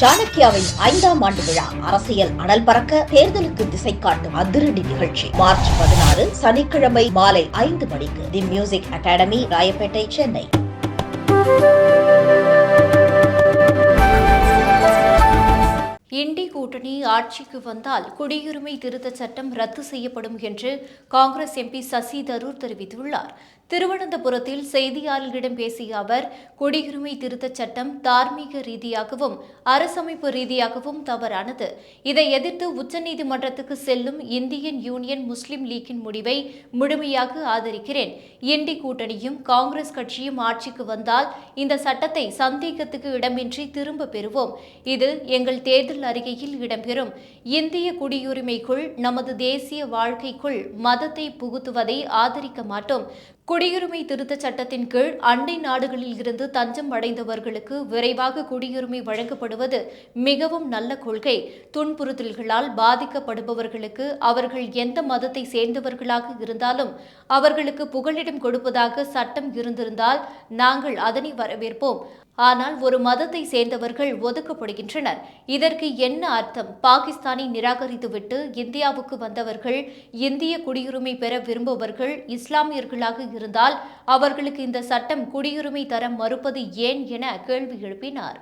சாணக்கியாவின் ஐந்தாம் ஆண்டு விழா அரசியல் அனல் பறக்க தேர்தலுக்கு திசை காட்டும் அதிரடி நிகழ்ச்சி. மார்ச் பதினாறு சனிக்கிழமை மாலை ஐந்து மணிக்கு the music academy Royapettah Chennai. என்டி கூட்டணி ஆட்சிக்கு வந்தால் குடியுரிமை திருத்தச் சட்டம் ரத்து செய்யப்படும் என்று காங்கிரஸ் எம்பி சசி தரூர் தெரிவித்துள்ளார். திருவனந்தபுரத்தில் செய்தியாளர்களிடம் பேசிய அவர் குடியுரிமை திருத்தச் சட்டம் தார்மீக ரீதியாகவும் அரசமைப்பு ரீதியாகவும் தவறானது. இதை எதிர்த்து உச்சநீதிமன்றத்துக்கு செல்லும் இந்தியன் யூனியன் முஸ்லிம் லீக்கின் முடிவை முழுமையாக ஆதரிக்கிறேன். இண்டி கூட்டணியும் காங்கிரஸ் கட்சியும் ஆட்சிக்கு வந்தால் இந்த சட்டத்தை சந்தேகத்துக்கு இடமின்றி திரும்ப பெறுவோம். இது எங்கள் தேர்தல் அறிக்கையில் இடம்பெறும். இந்திய குடியுரிமைக்குள் நமது தேசிய வாழ்க்கைக்குள் மதத்தை புகுத்துவதை ஆதரிக்க மாட்டோம். குடியுரிமை திருத்தச் சட்டத்தின் கீழ் அண்டை நாடுகளில் இருந்து தஞ்சம் அடைந்தவர்களுக்கு விரைவாக குடியுரிமை வழங்கப்படுவது மிகவும் நல்ல கொள்கை. துன்புறுத்தல்களால் பாதிக்கப்படுபவர்களுக்கு அவர்கள் எந்த மதத்தை சேர்ந்தவர்களாக இருந்தாலும் அவர்களுக்கு புகலிடம் கொடுப்பதாக சட்டம் இருந்திருந்தால் நாங்கள் அதனை வரவேற்போம். ஆனால் ஒரு மதத்தை சேர்ந்தவர்கள் ஒதுக்கப்படுகின்றனர். இதற்கு என்ன அர்த்தம்? பாகிஸ்தானை நிராகரித்துவிட்டு இந்தியாவுக்கு வந்தவர்கள் இந்திய குடியுரிமை பெற விரும்புபவர்கள் இஸ்லாமியர்களாக இருந்தால் அவர்களுக்கு இந்த சட்டம் குடியுரிமை தர மறுப்பது ஏன் என கேள்வி எழுப்பினார்.